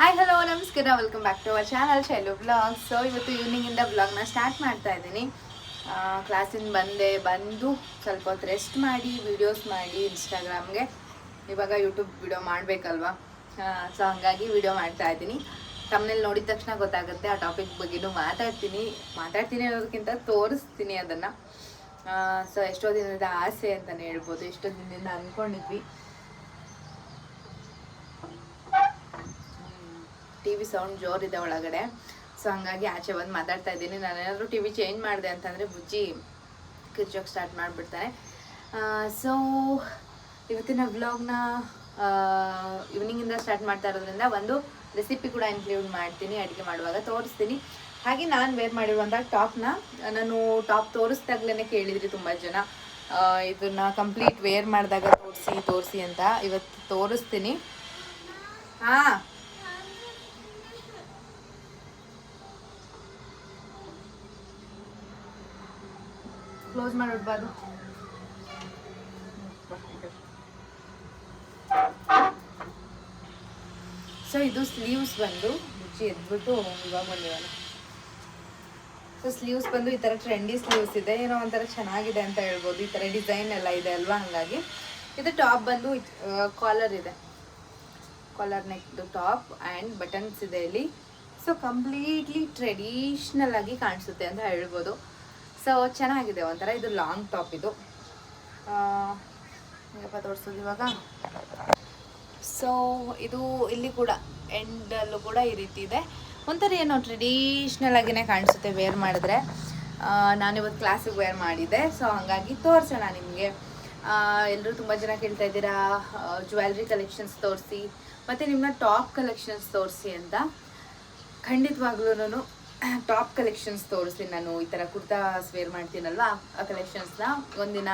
Hi hello ನಮಸ್ಕಾರ. Welcome back to our channel Shailu blog so ಇವತ್ತು ಈವ್ನಿಂಗಿಂದ ಬ್ಲಾಗ್ನ start ಮಾಡ್ತಾ ಇದ್ದೀನಿ. ಕ್ಲಾಸಿಂದ ಬಂದೆ, ಬಂದು ಸ್ವಲ್ಪ ಹೊತ್ತು ರೆಸ್ಟ್ ಮಾಡಿ ವಿಡಿಯೋಸ್ ಮಾಡಿ ಇನ್ಸ್ಟಾಗ್ರಾಮ್ಗೆ ಇವಾಗ ಯೂಟ್ಯೂಬ್ ವಿಡಿಯೋ ಮಾಡಬೇಕಲ್ವಾ? ಸೊ ಹಾಗಾಗಿ ವಿಡಿಯೋ ಮಾಡ್ತಾ ಇದ್ದೀನಿ. ತಮ್ಮನೇಲಿ ನೋಡಿದ ತಕ್ಷಣ ಗೊತ್ತಾಗುತ್ತೆ, ಆ ಟಾಪಿಕ್ ಬಗ್ಗೆನೂ ಮಾತಾಡ್ತೀನಿ. ಮಾತಾಡ್ತೀನಿ ಅನ್ನೋದಕ್ಕಿಂತ ತೋರಿಸ್ತೀನಿ ಅದನ್ನು. ಸೊ ಎಷ್ಟೋ ದಿನದ ಆಸೆ ಅಂತಲೇ ಹೇಳ್ಬೋದು. ಎಷ್ಟೋ ದಿನದಿಂದ ಅಂದ್ಕೊಂಡಿದ್ವಿ ಟಿ ವಿ ಸೌಂಡ್ ಜೋರಿದೆ ಒಳಗಡೆ. ಸೊ ಹಂಗಾಗಿ ಆಚೆ ಬಂದು ಮಾತಾಡ್ತಾ ಇದ್ದೀನಿ. ನಾನು ಏನಾದರೂ ಟಿ ವಿ ಚೇಂಜ್ ಮಾಡಿದೆ ಅಂತಂದರೆ ಬುಜ್ಜಿ ಕಿರ್ಚೋಕೆ ಸ್ಟಾರ್ಟ್ ಮಾಡಿಬಿಡ್ತಾರೆ ಸೊ ಇವತ್ತಿನ ವ್ಲಾಗ್ನ ಈವ್ನಿಂಗಿಂದ ಸ್ಟಾರ್ಟ್ ಮಾಡ್ತಾ ಇರೋದ್ರಿಂದ ಒಂದು ರೆಸಿಪಿ ಕೂಡ ಇನ್ಕ್ಲೂಡ್ ಮಾಡ್ತೀನಿ, ಅಡುಗೆ ಮಾಡುವಾಗ ತೋರಿಸ್ತೀನಿ. ಹಾಗೆ ನಾನು ವೇರ್ ಮಾಡಿರುವಂಥ ಟಾಪ್ನ ನಾನು ಟಾಪ್ ತೋರಿಸ್ದಾಗ್ಲೇ ಕೇಳಿದ್ರಿ ತುಂಬ ಜನ. ಇದನ್ನ ಕಂಪ್ಲೀಟ್ ವೇರ್ ಮಾಡಿದಾಗ ತೋರಿಸಿ ತೋರಿಸಿ ಅಂತ ಇವತ್ತು ತೋರಿಸ್ತೀನಿ. ಹಾಂ ಕ್ಲೋಸ್ ಮಾಡಿಡ್ಬಾರ್ದು ಸೊ ಇದು ಸ್ಲೀವ್ಸ್ ಬಂದು ರುಚಿ ಎದ್ಬಿಟ್ಟು ಇವಾಗ ಬಂದಿವಲ್ಲ ಸೊ ಸ್ಲೀವ್ಸ್ ಬಂದು ಈ ಥರ ಟ್ರೆಂಡಿ ಸ್ಲೀವ್ಸ್ ಇದೆ. ಏನೋ ಒಂಥರ ಚೆನ್ನಾಗಿದೆ ಅಂತ ಹೇಳ್ಬೋದು. ಈ ಥರ ಡಿಸೈನ್ ಎಲ್ಲ ಇದೆ ಅಲ್ವಾ? ಹಾಗಾಗಿ ಇದು ಟಾಪ್ ಬಂದು ಕಾಲರ್ ಇದೆ. ಕಾಲರ್ ನೆಕ್ದು ಟಾಪ್ ಆ್ಯಂಡ್ ಬಟನ್ಸ್ ಇದೆ ಇಲ್ಲಿ. ಸೊ ಕಂಪ್ಲೀಟ್ಲಿ ಟ್ರೆಡಿಷ್ನಲ್ ಆಗಿ ಕಾಣಿಸುತ್ತೆ ಅಂತ ಹೇಳ್ಬೋದು. ಸೊ ಚೆನ್ನಾಗಿದೆ ಒಂಥರ. ಇದು ಲಾಂಗ್ ಟಾಪ್ ಇದು. ಹೇಗಪ್ಪ ತೋರಿಸೋದು ಇವಾಗ. ಸೊ ಇದು ಇಲ್ಲಿ ಕೂಡ ಎಂಡಲ್ಲೂ ಕೂಡ ಈ ರೀತಿ ಇದೆ. ಒಂಥರ ಏನೋ ಟ್ರೆಡಿಷ್ನಲ್ ಆಗಿನೇ ಕಾಣಿಸುತ್ತೆ ವೇರ್ ಮಾಡಿದ್ರೆ. ನಾನು ನಾನಿವತ್ತು ಕ್ಲಾಸಿಗೆ ವೇರ್ ಮಾಡಿದ್ದೆ. ಸೊ ಹಾಗಾಗಿ ತೋರಿಸೋಣ ನಿಮಗೆ. ಎಲ್ಲರೂ ತುಂಬ ಜನ ಕೇಳ್ತಾ ಇದ್ದೀರಾ? ಜ್ಯುವೆಲ್ರಿ ಕಲೆಕ್ಷನ್ಸ್ ತೋರಿಸಿ, ಮತ್ತು ನಿಮ್ಮ ಟಾಪ್ ಕಲೆಕ್ಷನ್ಸ್ ತೋರಿಸಿ ಅಂತ. ಖಂಡಿತವಾಗ್ಲೂ ಟಾಪ್ ಕಲೆಕ್ಷನ್ಸ್ ತೋರಿಸ್ತೀನಿ ನಾನು. ಈ ಥರ ಕುರ್ತಾಸ್ ವೇರ್ ಮಾಡ್ತೀನಲ್ವಾ? ಆ ಕಲೆಕ್ಷನ್ಸ್ನ ಒಂದಿನ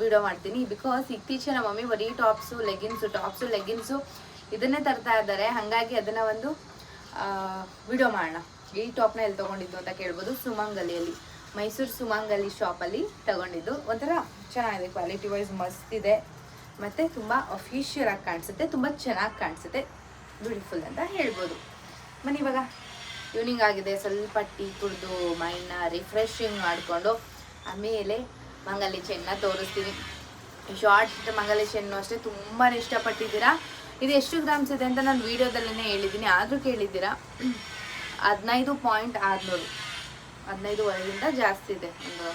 ವಿಡಿಯೋ ಮಾಡ್ತೀನಿ. ಬಿಕಾಸ್ ಇತ್ತೀಚೆಗೆ ನಮ್ಮ ಮಮ್ಮಿ ಬರೀ ಟಾಪ್ಸು ಲೆಗಿನ್ಸು ಟಾಪ್ಸು ಲೆಗಿನ್ಸು ಇದನ್ನೇ ತರ್ತಾ ಇದ್ದಾರೆ. ಹಾಗಾಗಿ ಅದನ್ನು ಒಂದು ವಿಡಿಯೋ ಮಾಡೋಣ. ಈ ಟಾಪ್ನ ಎಲ್ಲಿ ತೊಗೊಂಡಿದ್ದು ಅಂತ ಕೇಳ್ಬೋದು. ಸುಮಂಗಲಿಯಲ್ಲಿ. ಮೈಸೂರು ಸುಮಂಗಲಿ ಶಾಪಲ್ಲಿ ತಗೊಂಡಿದ್ದು. ಒಂಥರ ಚೆನ್ನಾಗಿದೆ. ಕ್ವಾಲಿಟಿ ವೈಸ್ ಮಸ್ತ್ ಇದೆ. ಮತ್ತು ತುಂಬ ಅಫಿಷಿಯಲ್ ಆಗಿ ಕಾಣಿಸುತ್ತೆ. ತುಂಬ ಚೆನ್ನಾಗಿ ಕಾಣಿಸುತ್ತೆ. ಬ್ಯೂಟಿಫುಲ್ ಅಂತ ಹೇಳ್ಬೋದು. ಬನ್ನಿ ಇವಾಗ. ಈವ್ನಿಂಗ್ ಆಗಿದೆ. ಸ್ವಲ್ಪ ಟೀ ಕುಡಿದು ಮೈಂಡ್ನ ರಿಫ್ರೆಶಿಂಗ್ ಮಾಡಿಕೊಂಡು ಆಮೇಲೆ ಮಂಗಲಿ ಚೆನ್ನ ತೋರಿಸ್ತೀನಿ. ಶಾರ್ಟ್ ಮಂಗಲಿ ಚೆನ್ನು ಅಷ್ಟೇ ತುಂಬಾ ಇಷ್ಟಪಟ್ಟಿದ್ದೀರಾ? ಇದು ಎಷ್ಟು ಗ್ರಾಮ್ಸ್ ಇದೆ ಅಂತ ನಾನು ವೀಡಿಯೋದಲ್ಲೇ ಹೇಳಿದ್ದೀನಿ. ಆದರೂ ಕೇಳಿದ್ದೀರಾ? ಹದಿನೈದು ಪಾಯಿಂಟ್ ಆರುನೂರು. ಹದಿನೈದು ವರೆಗಿಂತ ಜಾಸ್ತಿ ಇದೆ. ಒಂದು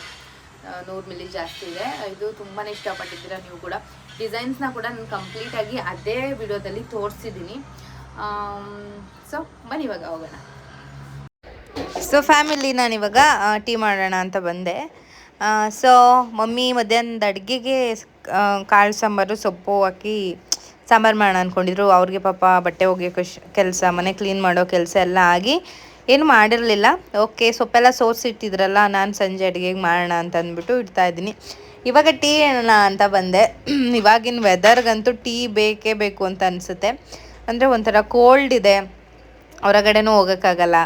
ನೂರು ಮಿಲಿ ಜಾಸ್ತಿ ಇದೆ. ಇದು ತುಂಬಾ ಇಷ್ಟಪಟ್ಟಿದ್ದೀರಾ ನೀವು ಕೂಡ. ಡಿಸೈನ್ಸ್ನ ಕೂಡ ನಾನು ಕಂಪ್ಲೀಟಾಗಿ ಅದೇ ವಿಡಿಯೋದಲ್ಲಿ ತೋರಿಸಿದ್ದೀನಿ. ಸೊ ಬನ್ನಿ ಇವಾಗ, ಹೋಗೋಣ. ಸೊ ಫ್ಯಾಮಿಲಿ ನಾನು ಇವಾಗ ಟೀ ಮಾಡೋಣ ಅಂತ ಬಂದೆ. ಸೊ ಮಮ್ಮಿ ಮಧ್ಯಾಹ್ನದ ಅಡುಗೆಗೆ ಕಾಳು ಸಾಂಬಾರು, ಸೊಪ್ಪು ಹಾಕಿ ಸಾಂಬಾರು ಮಾಡೋಣ ಅಂದ್ಕೊಂಡಿದ್ರು ಅವ್ರಿಗೆ ಪಾಪ ಬಟ್ಟೆ ಒಗೆಯೋ ಕೆಲಸ, ಮನೆ ಕ್ಲೀನ್ ಮಾಡೋ ಕೆಲಸ ಎಲ್ಲ ಆಗಿ ಏನು ಮಾಡಿರಲಿಲ್ಲ. ಓಕೆ ಸೊಪ್ಪೆಲ್ಲ ಸೋಸಿಟ್ಟಿದ್ರಲ್ಲ ನಾನು ಸಂಜೆ ಅಡುಗೆಗೆ ಮಾಡೋಣ ಅಂತ ಅಂದ್ಬಿಟ್ಟು ಇಡ್ತಾ ಇದ್ದೀನಿ. ಇವಾಗ ಟೀ ಹೇಳೋಣ ಅಂತ ಬಂದೆ. ಇವಾಗಿನ ವೆದರ್ಗಂತೂ ಟೀ ಬೇಕೇ ಬೇಕು ಅಂತ ಅನಿಸುತ್ತೆ. ಅಂದರೆ ಒಂಥರ ಕೋಲ್ಡ್ ಇದೆ. ಹೊರಗಡೆನೂ ಹೋಗೋಕ್ಕಾಗಲ್ಲ.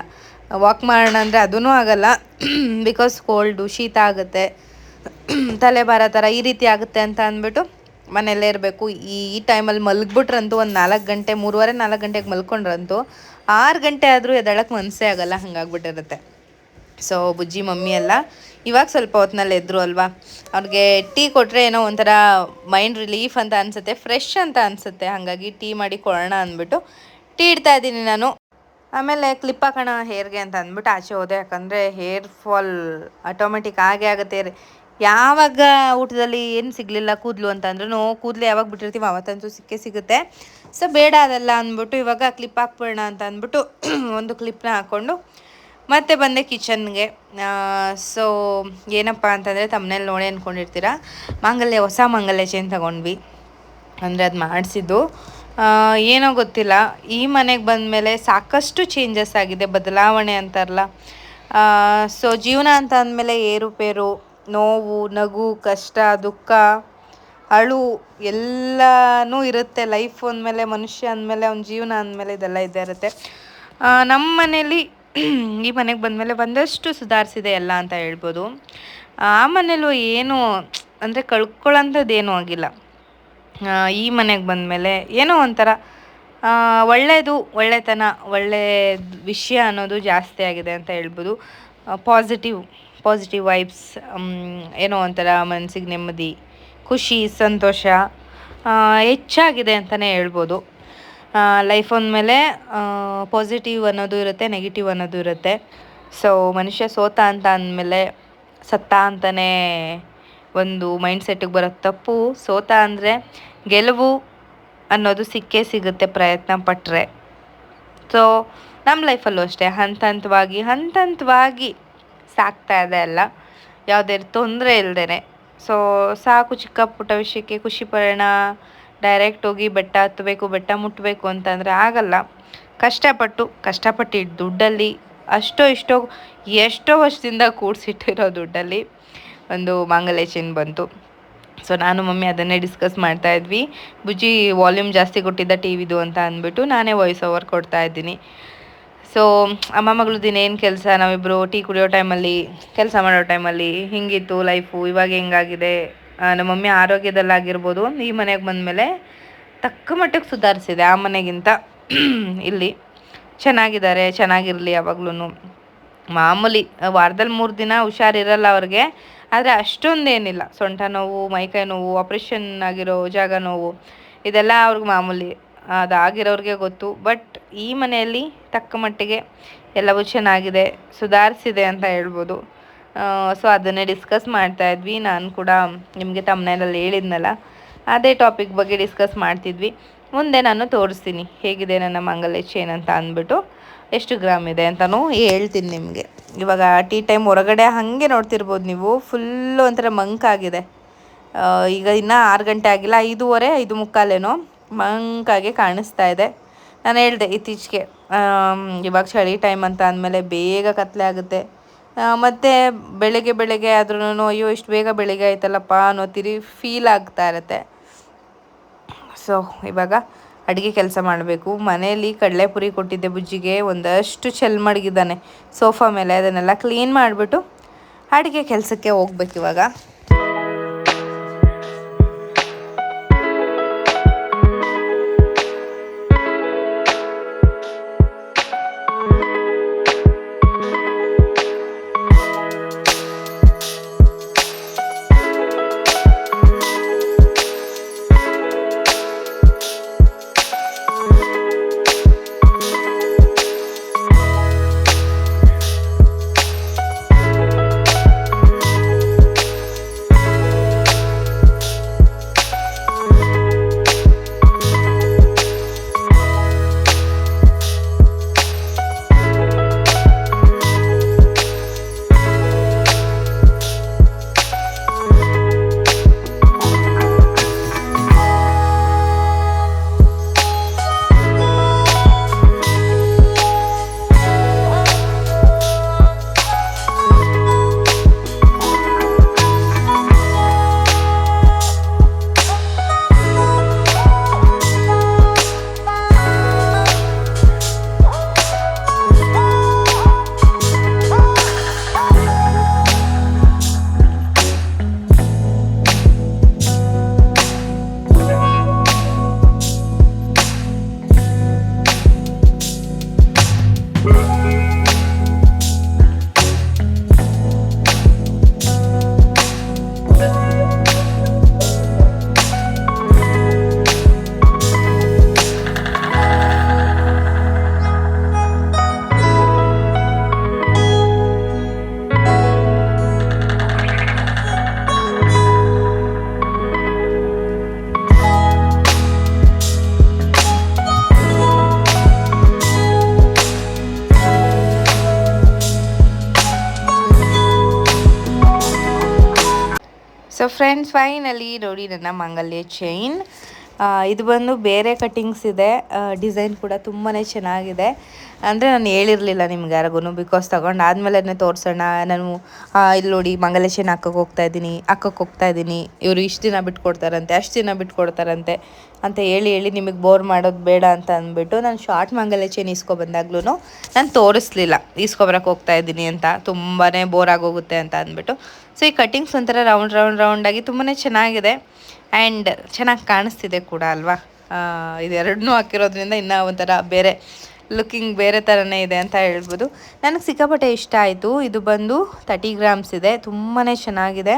ವಾಕ್ ಮಾಡೋಣ ಅಂದರೆ ಅದೂ ಆಗಲ್ಲ. ಬಿಕಾಸ್ ಕೋಲ್ಡು ಶೀತ ಆಗುತ್ತೆ. ತಲೆ ಬಾರೋ ಥರ ಈ ರೀತಿ ಆಗುತ್ತೆ ಅಂತ ಅಂದ್ಬಿಟ್ಟು ಮನೆಯಲ್ಲೇ ಇರಬೇಕು. ಈ ಈ ಟೈಮಲ್ಲಿ ಮಲಗ್ಬಿಟ್ರಂತೂ ಒಂದು ನಾಲ್ಕು ಗಂಟೆ, ಮೂರುವರೆ ನಾಲ್ಕು ಗಂಟೆಗೆ ಮಲ್ಕೊಂಡ್ರಂತೂ ಆರು ಗಂಟೆ ಆದರೂ ಎದಳಕ್ಕೆ ಮನಸ್ಸೇ ಆಗಲ್ಲ. ಹಂಗಾಗ್ಬಿಟ್ಟಿರುತ್ತೆ. ಸೊ ಬುಜ್ಜಿ ಮಮ್ಮಿ ಎಲ್ಲ ಇವಾಗ ಸ್ವಲ್ಪ ಹೊತ್ತಿನಲ್ಲಿ ಎದ್ರು ಅಲ್ವಾ? ಅವ್ರಿಗೆ ಟೀ ಕೊಟ್ಟರೆ ಏನೋ ಒಂಥರ ಮೈಂಡ್ ರಿಲೀಫ್ ಅಂತ ಅನಿಸುತ್ತೆ ಫ್ರೆಶ್ ಅಂತ ಅನಿಸುತ್ತೆ. ಹಾಗಾಗಿ ಟೀ ಮಾಡಿ ಕೊಡೋಣ ಅಂದ್ಬಿಟ್ಟು ಟೀ ಇಡ್ತಾ ಇದ್ದೀನಿ ನಾನು. ಆಮೇಲೆ ಕ್ಲಿಪ್ ಹಾಕೋಣ ಹೇರ್ಗೆ ಅಂತ ಅಂದ್ಬಿಟ್ಟು ಆಚೆ ಹೋದೆ. ಯಾಕಂದರೆ ಹೇರ್ ಫಾಲ್ ಆಟೋಮೆಟಿಕ್ ಆಗೇ ಆಗುತ್ತೆ. ಯಾವಾಗ ಊಟದಲ್ಲಿ ಏನು ಸಿಗಲಿಲ್ಲ ಕೂದಲು ಅಂತ ಕೂದಲು ಯಾವಾಗ ಬಿಟ್ಟಿರ್ತೀವಿ ಅವತ್ತಂತೂ ಸಿಕ್ಕೇ ಸಿಗುತ್ತೆ. ಸೊ ಬೇಡ ಅದೆಲ್ಲ ಅಂದ್ಬಿಟ್ಟು ಇವಾಗ ಕ್ಲಿಪ್ ಹಾಕ್ಬಿಡೋಣ ಅಂತ ಅಂದ್ಬಿಟ್ಟು ಒಂದು ಕ್ಲಿಪ್ನ ಹಾಕ್ಕೊಂಡು ಮತ್ತೆ ಬಂದೆ ಕಿಚನ್ಗೆ. ಸೊ ಏನಪ್ಪ ಅಂತಂದರೆ ತಮ್ಮನೇಲಿ ನೋಡಿ ಅಂದ್ಕೊಂಡಿರ್ತೀರ ಮಾಂಗಲ್ಯ, ಹೊಸ ಮಾಂಗಲ್ಯ ಚೇನ್ ತಗೊಂಡ್ವಿ. ಅಂದರೆ ಅದು ಮಾಡಿಸಿದ್ದು. ಏನೋ ಗೊತ್ತಿಲ್ಲ. ಈ ಮನೆಗೆ ಬಂದಮೇಲೆ ಸಾಕಷ್ಟು ಚೇಂಜಸ್ ಆಗಿದೆ. ಬದಲಾವಣೆ ಅಂತಾರಲ್ಲ. ಸೊ ಜೀವನ ಅಂತ ಅಂದಮೇಲೆ ಏರುಪೇರು ನೋವು, ನಗು, ಕಷ್ಟ, ದುಃಖ, ಅಳು, ಎಲ್ಲನೂ ಇರುತ್ತೆ. ಲೈಫ್ ಅಂದಮೇಲೆ, ಮನುಷ್ಯ ಅಂದಮೇಲೆ, ಅವ್ನ ಜೀವನ ಅಂದಮೇಲೆ ಇದೆಲ್ಲ ಇದ್ದೇ ಇರುತ್ತೆ. ನಮ್ಮ ಮನೇಲಿ ಈ ಮನೆಗೆ ಬಂದಮೇಲೆ ಒಂದಷ್ಟು ಸುಧಾರಿಸಿದೆ ಎಲ್ಲ ಅಂತ ಹೇಳ್ಬೋದು. ಆ ಮನೇಲೂ ಏನು, ಅಂದರೆ ಕಳ್ಕೊಳ್ಳೋಂಥದ್ದು ಏನೂ ಆಗಿಲ್ಲ ಈ ಮನೆಗೆ ಬಂದಮೇಲೆ ಏನೋ ಒಂಥರ ಒಳ್ಳೆಯದು ಒಳ್ಳೆತನ, ಒಳ್ಳೆ ವಿಷಯ ಅನ್ನೋದು ಜಾಸ್ತಿ ಆಗಿದೆ ಅಂತ ಹೇಳ್ಬೋದು. ಪಾಸಿಟಿವ್ ಪಾಸಿಟಿವ್ ವೈಬ್ಸ್ ಏನೋ ಒಂಥರ ಮನಸ್ಸಿಗೆ ನೆಮ್ಮದಿ, ಖುಷಿ, ಸಂತೋಷ ಹೆಚ್ಚಾಗಿದೆ ಅಂತಲೇ ಹೇಳ್ಬೋದು. ಲೈಫ್ ಅಂದಮೇಲೆ ಪಾಸಿಟಿವ್ ಅನ್ನೋದು ಇರುತ್ತೆ ನೆಗೆಟಿವ್ ಅನ್ನೋದು ಇರುತ್ತೆ. ಸೊ ಮನುಷ್ಯ ಸೋತ ಅಂತ ಅಂದಮೇಲೆ, ಸತ್ತ ಅಂತಲೇ ಒಂದು ಮೈಂಡ್ ಬರೋ ಬರೋದು ತಪ್ಪು. ಸೋತ ಅಂದರೆ ಗೆಲುವು ಅನ್ನೋದು ಸಿಕ್ಕೇ ಸಿಗುತ್ತೆ ಪ್ರಯತ್ನ ಪಟ್ಟರೆ ಸೊ ನಮ್ಮ ಲೈಫಲ್ಲೂ ಅಷ್ಟೇ. ಹಂತ ಹಂತವಾಗಿ ಹಂತ ಹಂತವಾಗಿ ಸಾಕ್ತಾ ಇದೆ ಅಲ್ಲ. ಯಾವುದೇ ತೊಂದರೆ ಇಲ್ಲದೇ ಸೊ ಸಾಕು ಚಿಕ್ಕ ಪುಟ್ಟ ವಿಷಯಕ್ಕೆ ಖುಷಿ ಪಡೋಣ. ಡೈರೆಕ್ಟ್ ಹೋಗಿ ಬೆಟ್ಟ ಹತ್ತಬೇಕು, ಬೆಟ್ಟ ಮುಟ್ಟಬೇಕು ಅಂತಂದರೆ ಆಗಲ್ಲ. ಕಷ್ಟಪಟ್ಟು ಕಷ್ಟಪಟ್ಟು ದುಡ್ಡಲ್ಲಿ ಅಷ್ಟೋ ಇಷ್ಟೋ, ಎಷ್ಟೋ ವರ್ಷದಿಂದ ಕೂಡಿಸಿಟ್ಟಿರೋ ದುಡ್ಡಲ್ಲಿ ಒಂದು ಮಾಂಗಲ್ಯ ಬಂತು. ಸೊ ನಾನು ಮಮ್ಮಿ ಅದನ್ನೇ ಡಿಸ್ಕಸ್ ಮಾಡ್ತಾ ಇದ್ವಿ. ಬುಜ್ಜಿ ವಾಲ್ಯೂಮ್ ಜಾಸ್ತಿ ಕೊಟ್ಟಿದ್ದ ಟಿ ವಿದು ಅಂತ ಅಂದ್ಬಿಟ್ಟು ನಾನೇ ವಾಯ್ಸ್ ಓವರ್ ಕೊಡ್ತಾ ಇದ್ದೀನಿ. ಸೊ ಅಮ್ಮ ಮಗಳು ದಿನ ಏನು ಕೆಲಸ? ನಾವಿಬ್ಬರು ಟೀ ಕುಡಿಯೋ ಟೈಮಲ್ಲಿ ಕೆಲಸ ಮಾಡೋ ಟೈಮಲ್ಲಿ ಹಿಂಗಿತ್ತು ಲೈಫು ಇವಾಗ ಹೆಂಗಾಗಿದೆ? ನಮ್ಮ ಮಮ್ಮಿ ಆರೋಗ್ಯದಲ್ಲಾಗಿರ್ಬೋದು ಈ ಮನೆಗೆ ಬಂದಮೇಲೆ ತಕ್ಕ ಮಟ್ಟಿಗೆ ಸುಧಾರಿಸಿದೆ ಆ ಮನೆಗಿಂತ. ಇಲ್ಲಿ ಚೆನ್ನಾಗಿದ್ದಾರೆ, ಚೆನ್ನಾಗಿರಲಿ ಯಾವಾಗ್ಲೂ ಮಾಮೂಲಿ ವಾರದಲ್ಲಿ ಮೂರು ದಿನ ಹುಷಾರಿರಲ್ಲ ಅವ್ರಿಗೆ, ಆದರೆ ಅಷ್ಟೊಂದೇನಿಲ್ಲ. ಸೊಂಟ ನೋವು, ಮೈಕೈ ನೋವು, ಆಪ್ರೇಷನ್ ಆಗಿರೋ ಜಾಗ ನೋವು, ಇದೆಲ್ಲ ಅವ್ರಿಗೆ ಮಾಮೂಲಿ ಅದಾಗಿರೋರಿಗೆ ಗೊತ್ತು. ಬಟ್ ಈ ಮನೆಯಲ್ಲಿ ತಕ್ಕ ಮಟ್ಟಿಗೆ ಎಲ್ಲವೂ ಚೆನ್ನಾಗಿದೆ, ಸುಧಾರಿಸಿದೆ ಅಂತ ಹೇಳ್ಬೋದು. ಸೊ ಅದನ್ನೇ ಡಿಸ್ಕಸ್ ಮಾಡ್ತಾ ಇದ್ವಿ. ನಾನು ಕೂಡ ನಿಮಗೆ ತಮ್ಮನೇನಲ್ಲಿ ಹೇಳಿದ್ನಲ್ಲ, ಅದೇ ಟಾಪಿಕ್ ಬಗ್ಗೆ ಡಿಸ್ಕಸ್ ಮಾಡ್ತಿದ್ವಿ. ಮುಂದೆ ನಾನು ತೋರಿಸ್ತೀನಿ. ಹೇಗಿದೆ ನನ್ನ ಮಂಗಲ್ಯ ಚೇನ್ ಅಂತ ಅಂದ್ಬಿಟ್ಟು. ಎಷ್ಟು ಗ್ರಾಮ್ ಇದೆ ಅಂತಲೂ ಹೇಳ್ತೀನಿ ನಿಮಗೆ. ಇವಾಗ ಟೀ ಟೈಮ್ ಹೊರಗಡೆ ಹಾಗೆ ನೋಡ್ತಿರ್ಬೋದು ನೀವು. ಫುಲ್ಲು ಒಂಥರ ಮಂಕಾಗಿದೆ ಈಗ ಇನ್ನೂ ಆರು ಗಂಟೆ ಆಗಿಲ್ಲ, ಐದೂವರೆ ಐದು ಮುಕ್ಕಾಲೇನೋ ಮಂಕಾಗೆ ಕಾಣಿಸ್ತಾ ಇದೆ. ನಾನು ಹೇಳಿದೆ ಇತ್ತೀಚೆಗೆ ಇವಾಗ ಚಳಿ ಟೈಮ್ ಅಂತ ಅಂದಮೇಲೆ ಬೇಗ ಕತ್ಲೆ ಆಗುತ್ತೆ. ಮತ್ತು ಬೆಳಗ್ಗೆ ಬೆಳಗ್ಗೆ ಆದ್ರೂ ಅಯ್ಯೋ, ಇಷ್ಟು ಬೇಗ ಬೆಳಗ್ಗೆ ಆಯ್ತಲ್ಲಪ್ಪ ಅನ್ನೋ ತಿರಿ ಫೀಲ್ ಆಗ್ತಾ ಇರುತ್ತೆ. ಸೊ ಇವಾಗ ಅಡುಗೆ ಕೆಲಸ ಮಾಡಬೇಕು. ಮನೆಯಲ್ಲಿ ಕಡಲೆಪುರಿ ಕೊಟ್ಟಿದ್ದೆ ಬುಜ್ಜಿಗೆ, ಒಂದಷ್ಟು ಚೆಲ್ ಮಡಗಿದ್ದಾನೆ ಸೋಫಾ ಮೇಲೆ ಅದನ್ನೆಲ್ಲ ಕ್ಲೀನ್ ಮಾಡಿಬಿಟ್ಟು ಅಡುಗೆ ಕೆಲಸಕ್ಕೆ ಹೋಗ್ಬೇಕು ಇವಾಗ. ಸೊ ಫ್ರೆಂಡ್ಸ್ ಫೈನಲಿ ನೋಡಿ, ನನ್ನ ಮಂಗಲ್ಯ ಚೈನ್ ಇದು ಬಂದು ಬೇರೆ ಕಟ್ಟಿಂಗ್ಸ್ ಇದೆ. ಡಿಸೈನ್ ಕೂಡ ತುಂಬಾ ಚೆನ್ನಾಗಿದೆ. ಅಂದರೆ ನಾನು ಹೇಳಿರಲಿಲ್ಲ ನಿಮ್ಗೆ ಯಾರಿಗೂ ಬಿಕಾಸ್ ತೊಗೊಂಡಾದ್ಮೇಲೆ ತೋರಿಸೋಣ. ನಾನು ಇಲ್ಲಿ ನೋಡಿ, ಮಂಗಲ್ಯ ಚೈನ್ ಹಾಕೋಕೆ ಹೋಗ್ತಾ ಇದ್ದೀನಿ ಹಾಕೋಕೆ ಹೋಗ್ತಾ ಇದ್ದೀನಿ. ಇವರು ಇಷ್ಟು ದಿನ ಬಿಟ್ಕೊಡ್ತಾರಂತೆ, ಅಷ್ಟು ದಿನ ಬಿಟ್ಕೊಡ್ತಾರಂತೆ. ಅಂತ ಹೇಳಿ ಹೇಳಿ ನಿಮಗೆ ಬೋರ್ ಮಾಡೋದು ಬೇಡ ಅಂತ ಅಂದ್ಬಿಟ್ಟು ನಾನು ಶಾರ್ಟ್ ಮಂಗಲ್ಯ ಚೈನ್ ಇಸ್ಕೊ ಬಂದಾಗ್ಲೂ ನಾನು ತೋರಿಸ್ಲಿಲ್ಲ ಇಸ್ಕೊಬರಕ್ಕೆ ಹೋಗ್ತಾ ಇದ್ದೀನಿ ಅಂತ ತುಂಬಾ ಬೋರ್ ಆಗೋಗುತ್ತೆ ಅಂತ ಅಂದ್ಬಿಟ್ಟು. ಸೊ ಈ ಕಟ್ಟಿಂಗ್ಸ್ ಒಂಥರ ರೌಂಡ್ ರೌಂಡ್ ರೌಂಡಾಗಿ ತುಂಬಾ ಚೆನ್ನಾಗಿದೆ. ಆ್ಯಂಡ್ ಚೆನ್ನಾಗಿ ಕಾಣಿಸ್ತಿದೆ ಕೂಡ ಅಲ್ವಾ? ಇದೆರಡನ್ನೂ ಹಾಕಿರೋದ್ರಿಂದ ಇನ್ನೂ ಒಂಥರ ಬೇರೆ ಲುಕ್ಕಿಂಗ್ ಬೇರೆ ಥರನೇ ಇದೆ ಅಂತ ಹೇಳ್ಬೋದು. ನನಗೆ ಸಿಕ್ಕಾಪಟ್ಟೆ ಇಷ್ಟ ಆಯಿತು. ಇದು ಬಂದು ತರ್ಟಿ ಗ್ರಾಮ್ಸ್ ಇದೆ. ತುಂಬಾ ಚೆನ್ನಾಗಿದೆ.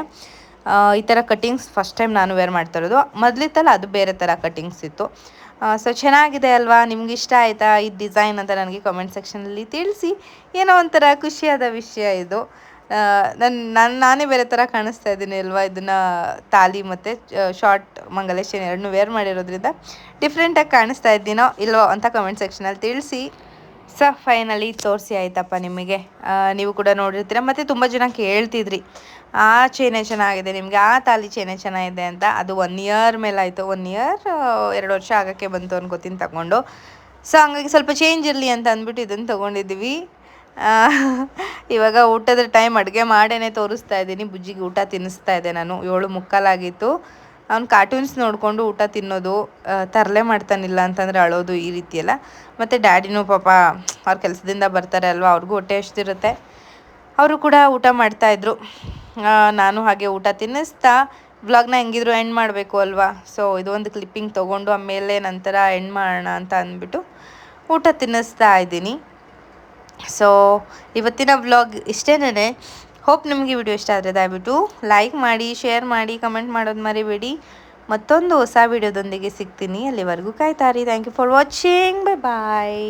ಈ ಥರ ಕಟ್ಟಿಂಗ್ಸ್ ಫಸ್ಟ್ ಟೈಮ್ ನಾನು ವೇರ್ ಮಾಡ್ತಾ ಇರೋದು. ಮೊದಲಿತ್ತಲ್ಲ ಅದು ಬೇರೆ ಥರ ಕಟ್ಟಿಂಗ್ಸ್ ಇತ್ತು. ಸೊ ಚೆನ್ನಾಗಿದೆ ಅಲ್ವಾ? ನಿಮ್ಗೆ ಇಷ್ಟ ಆಯಿತಾ? ಈ ಡಿಸೈನ್ ಅಂತ ನನಗೆ ಕಾಮೆಂಟ್ ಸೆಕ್ಷನಲ್ಲಿ ತಿಳಿಸಿ. ಏನೋ ಒಂಥರ ಖುಷಿಯಾದ ವಿಷಯ ಇದು. ನನ್ನ ನಾನು, ನಾನೇ ಬೇರೆ ಥರ ಕಾಣಿಸ್ತಾ ಇದ್ದೀನಿ ಅಲ್ವಾ? ಇದನ್ನು ತಾಲಿ ಮತ್ತು ಶಾರ್ಟ್ ಮಂಗಲೇಶನ್ ಎರಡನ್ನೂ ವೇರ್ ಮಾಡಿರೋದ್ರಿಂದ ಡಿಫ್ರೆಂಟಾಗಿ ಕಾಣಿಸ್ತಾ ಇದ್ದೀನೋ ಇಲ್ವೋ ಅಂತ ಕಮೆಂಟ್ ಸೆಕ್ಷನಲ್ಲಿ ತಿಳಿಸಿ. ಸ ಫೈನಲಿ ತೋರಿಸಿ ಆಯ್ತಪ್ಪ ನಿಮಗೆ. ನೀವು ಕೂಡ ನೋಡಿರ್ತೀರ. ಮತ್ತು ತುಂಬ ಜನ ಕೇಳ್ತಿದ್ರಿ. ಆ ಚೇನೆ ಚೆನ್ನಾಗಿದೆ ನಿಮಗೆ ಆ ತಾಲಿ ಚೇನೆ ಚೆನ್ನಾಗಿದೆ ಅಂತ. ಅದು ಒನ್ ಇಯರ್ ಮೇಲೆ ಆಯಿತು ಒನ್ ಇಯರ್ ಎರಡು ವರ್ಷ ಆಗೋಕ್ಕೆ ಬಂತು ಅನ್ಕೋತೀನಿ ತಗೊಂಡು. ಸೊ ಹಂಗಾಗಿ ಸ್ವಲ್ಪ ಚೇಂಜ್ ಇರಲಿ ಅಂತ ಅಂದ್ಬಿಟ್ಟು ಇದನ್ನು ತೊಗೊಂಡಿದ್ದೀವಿ. ಆ, ಇವಾಗ ಊಟದ ಟೈಮ್ ಅಡುಗೆ ಮಾಡೇನೆ ತೋರಿಸ್ತಾ ಇದ್ದೀನಿ. ಬುಜ್ಜಿಗೆ ಊಟ ತಿನ್ನಿಸ್ತಾ ಇದ್ದೆ ನಾನು. ಏಳು ಮುಕ್ಕಾಲಾಗಿತ್ತು. ಅವ್ನು ಕಾರ್ಟೂನ್ಸ್ ನೋಡಿಕೊಂಡು ಊಟ ತಿನ್ನೋದು ತರಲೆ ಮಾಡ್ತಾನಿಲ್ಲ ಅಂತಂದರೆ ಅಳೋದು ಈ ರೀತಿಯೆಲ್ಲ. ಮತ್ತು ಡ್ಯಾಡಿನೂ ಪಾಪ ಅವ್ರ ಕೆಲಸದಿಂದ ಬರ್ತಾರೆ ಅಲ್ವಾ ಅವ್ರಿಗೂ ಹೊಟ್ಟೆ ಎಷ್ಟಿರುತ್ತೆ ಅವರು ಕೂಡ ಊಟ ಮಾಡ್ತಾಯಿದ್ರು ನಾನು ಹಾಗೆ ಊಟ ತಿನ್ನಿಸ್ತಾ ವ್ಲಾಗ್ನ ಹೆಂಗಿದ್ರು ಎಂಡ್ ಮಾಡಬೇಕು ಅಲ್ವಾ? ಸೊ ಇದು ಒಂದು ಕ್ಲಿಪ್ಪಿಂಗ್ ತೊಗೊಂಡು ಆಮೇಲೆ ನಂತರ ಎಂಡ್ ಮಾಡೋಣ ಅಂತ ಅಂದ್ಬಿಟ್ಟು ಊಟ ತಿನ್ನಿಸ್ತಾ ಇದ್ದೀನಿ. ಸೊ ಇವತ್ತಿನ ವ್ಲಾಗ್ ಇಷ್ಟೇನೇ ಹೋಪ್ ನಿಮಗೆ ವಿಡಿಯೋ ಇಷ್ಟ ಆದರೆ ದಯವಿಟ್ಟು ಲೈಕ್ ಮಾಡಿ ಶೇರ್ ಮಾಡಿ ಕಮೆಂಟ್ ಮಾಡೋದು ಮರಿಬೇಡಿ. ಮತ್ತೊಂದು ಹೊಸ ವಿಡಿಯೋದೊಂದಿಗೆ ಸಿಗ್ತೀನಿ. ಅಲ್ಲಿವರೆಗೂ ಕಾಯ್ತಾರಿ thank you for watching bye bye